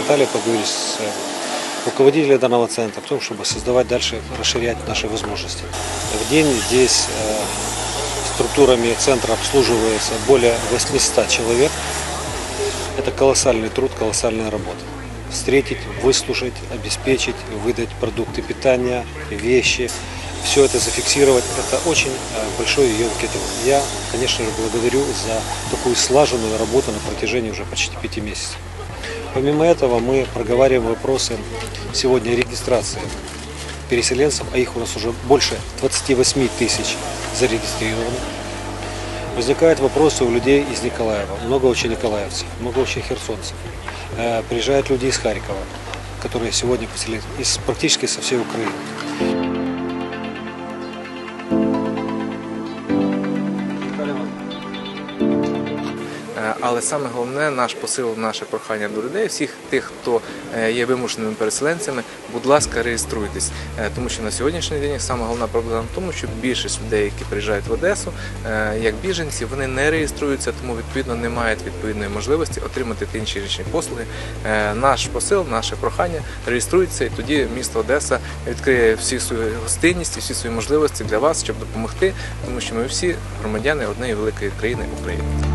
стали, поговорили с э, руководителем данного центра о том, чтобы создавать дальше, расширять наши возможности. В день здесь э, структурами центра обслуживается более 800 человек. Это колоссальный труд, колоссальная работа. Встретить, выслушать, обеспечить, выдать продукты питания, вещи, все это зафиксировать, это очень э, большой емкий труд. Я, конечно же, благодарю за такую слаженную работу на протяжении уже почти пяти месяцев. Помимо этого мы проговариваем вопросы сегодня регистрации переселенцев, а их у нас уже больше 28 тысяч зарегистрировано. Возникают вопросы у людей из Николаева. Много очень николаевцев, много очень херсонцев. Э, Приезжают люди из Харькова, которые сегодня поселились практически со всей Украины. Але саме головне наш посил, наше прохання до людей, всіх тих, хто е, є вимушеними переселенцями, будь ласка, реєструйтесь, Е, тому що на сьогоднішній день саме головна проблема в тому, що більшість людей, які приїжджають в Одесу, е, як біженці, вони не реєструються, тому відповідно не мають відповідної можливості отримати ті інші річні послуги. Наш посил, наше прохання реєструється, і тоді місто Одеса відкриє всі свою гостинність і всі свої можливості для вас, щоб допомогти, тому що ми всі громадяни однієї великої країни України.